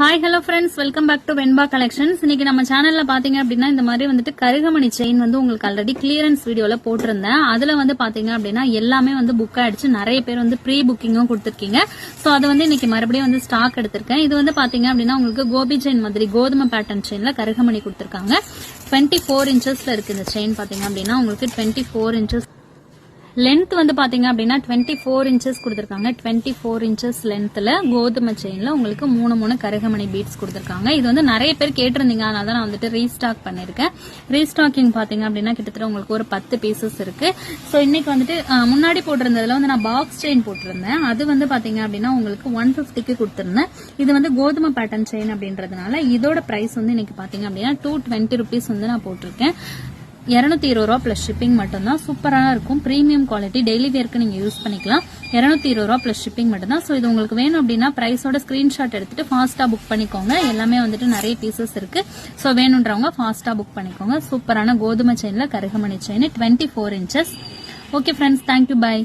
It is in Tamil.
Hi hello friends welcome back to Venba collections இன்னைக்கு நம்ம சேனல்ல பாத்தீங்க அப்படின்னா இந்த மாதிரி வந்துட்டு கருகமணி செயின் வந்து உங்களுக்கு ஆல்ரெடி கிளியரன்ஸ் வீடியோல போட்டிருந்தேன். அதுல வந்து பாத்தீங்க அப்படின்னா எல்லாமே வந்து புக் ஆயிடுச்சு. நிறைய பேர் வந்து ப்ரீ புக்கிங்கும் கொடுத்துருக்கீங்க. சோ அது வந்து இன்னைக்கு மறுபடியும் வந்து ஸ்டாக் எடுத்திருக்கேன். இது வந்து பாத்தீங்க அப்படின்னா உங்களுக்கு கோபி செயின் மாதிரி கோதுமை பேட்டர்ன் செயின்ல கருகமணி கொடுத்துருக்காங்க. டுவெண்ட்டி ஃபோர் இன்ச்சஸ்ல இருக்கு இந்த செயின் பாத்தீங்க அப்படின்னா உங்களுக்கு டுவெண்ட்டி ஃபோர் இன்ச்சஸ் லென்த் வந்து பாத்தீங்க அப்படின்னா டுவெண்ட்டி ஃபோர் இன்ச்சஸ் கொடுத்துருக்காங்க. டுவெண்ட்டி ஃபோர் இன்ச்சஸ் லென்த்ல கோதுமை செயின்ல உங்களுக்கு மூணு மூணு கருகமணி பீட்ஸ் கொடுத்துருக்காங்க. இது வந்து நிறைய பேர் கேட்டிருந்தீங்க. அதனால தான் நான் வந்துட்டு ரீஸ்டாக் பண்ணிருக்கேன் ரீஸ்டாக்கிங் பாத்தீங்க அப்படின்னா கிட்டத்தட்ட உங்களுக்கு ஒரு பத்து பீசஸ் இருக்கு. ஸோ இன்னைக்கு வந்துட்டு முன்னாடி போட்டிருந்ததுல வந்து நான் பாக்ஸ் செயின் போட்டிருந்தேன். அது வந்து பாத்தீங்க அப்படின்னா உங்களுக்கு ஒன் ஃபிஃப்டிக்கு கொடுத்துருந்தேன். இது வந்து கோதுமை பேட்டர்ன் செயின் அப்படின்றதுனால இதோட பிரைஸ் வந்து இன்னைக்கு பாத்தீங்க அப்படின்னா டூ டுவெண்ட்டி ருபீஸ் வந்து நான் போட்டிருக்கேன். இரநூத்தி இருபது ரூபா பிளஸ் ஷிப்பிங் மட்டும்தான். சூப்பராக இருக்கும். ப்ரீமியம் குவாலிட்டி டெய்லி வேர்க்கு நீங்க யூஸ் பண்ணிக்கலாம். இரநூத்தி இருபது ரூபா பிளஸ் ஷிப்பிங் மட்டும்தான். ஸோ இது உங்களுக்கு வேணும் அப்படின்னா பிரைஸோட ஸ்கிரீன்ஷாட் எடுத்துட்டு ஃபாஸ்டா புக் பண்ணிக்கோங்க. எல்லாமே வந்துட்டு நிறைய பீசஸ் இருக்கு. ஸோ வேணுன்றவங்க ஃபாஸ்டா புக் பண்ணிக்கோங்க. சூப்பரான கோதுமை செயின்ல கருகமணி chain twenty four inches okay friends thank you bye